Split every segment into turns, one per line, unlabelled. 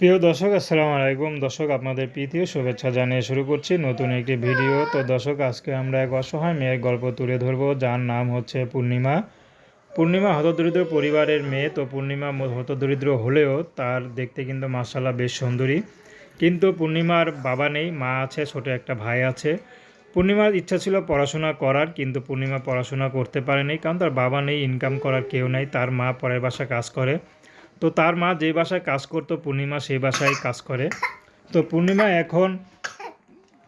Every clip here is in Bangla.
প্রিয় দর্শক, আসসালামু আলাইকুম। দর্শক, আপনাদের প্রীতীয় শুভেচ্ছা জানিয়ে শুরু করছি নতুন একটি ভিডিও। তো দর্শক, আজকে আমরা এক অসহায় মেয়ের গল্প তুলে ধরবো, যার নাম হচ্ছে পূর্ণিমা। পূর্ণিমা হতদরিদ্র পরিবারের মেয়ে। তো পূর্ণিমা হতদরিদ্র হলেও তার দেখতে কিন্তু মার্শাল্লাহ বেশ সুন্দরী। কিন্তু পূর্ণিমার বাবা নেই, মা আছে, ছোট একটা ভাই আছে। পূর্ণিমার ইচ্ছা ছিল পড়াশোনা করার, কিন্তু পূর্ণিমা পড়াশোনা করতে পারেনি। কারণ তার বাবা নেই ইনকাম করার কেউ নেই। তার মা পরের বাসা কাজ করে। তো তার মা যে বাসায় কাজ করতো, পূর্ণিমা সেই বাসায় কাজ করে। তো পূর্ণিমা এখন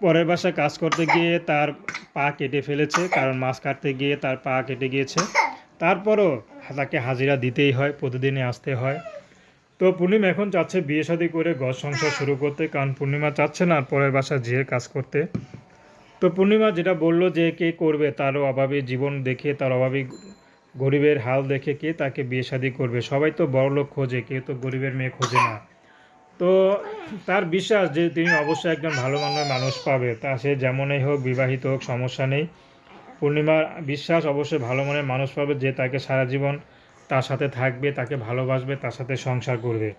পরের বাসায় কাজ করতে গিয়ে তার পা কেটে ফেলেছে, কারণ মাছ কাটতে গিয়ে তার পা কেটে গিয়েছে। তারপরও তাকে হাজিরা দিতেই হয়, প্রতিদিনই আসতে হয়। তো পূর্ণিমা এখন চাচ্ছে বিয়ে শাদী করে ঘর সংসার শুরু করতে, কারণ পূর্ণিমা চাচ্ছে না পরের বাসায় যেয়ে কাজ করতে। তো পূর্ণিমা যেটা বলল যে কে করবে, তারও অভাবে জীবন দেখে, তার অভাবে গরিবের হাল দেখে কে তাকে বিয়ে শাদী করবে? সবাই তো বড় লোক খোঁজে, কেউ তো গরিবের মেয়ে খোঁজে না। তো তার বিশ্বাস যে তিনি অবশ্যই একজন ভালো মানের মানুষ পাবে, তা সে যেমনই হোক বিবাহিত হোক, সমস্যা নেই। পূর্ণিমার বিশ্বাস অবশ্যই ভালো মনের মানুষ পাবে যে তাকে সারা জীবন তার সাথে থাকবে, তাকে ভালোবাসবে, তার সাথে সংসার করবে।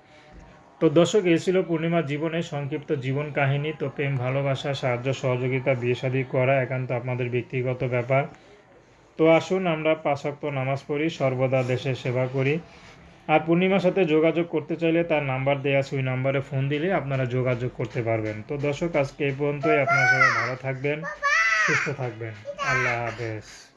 তো দর্শক, এই ছিল পূর্ণিমার জীবনের সংক্ষিপ্ত জীবন কাহিনী। তো প্রেম, ভালোবাসা, সাহায্য, সহযোগিতা, বিয়ে শাদী করা একান্ত আপনাদের ব্যক্তিগত ব্যাপার। তো আসুন আমরা পাঁচক্ত নামাজ পড়ি, সর্বদা দেশের সেবা করি। আর পূর্ণিমার সাথে যোগাযোগ করতে চাইলে তার নাম্বার দেওয়া আছে, ওই নাম্বারে ফোন দিলে আপনারা যোগাযোগ করতে পারবেন। তো দর্শক, আজকে এই পর্যন্তই। আপনারা সবাই ভালো থাকবেন, সুস্থ থাকবেন। আল্লাহ হাফেজ।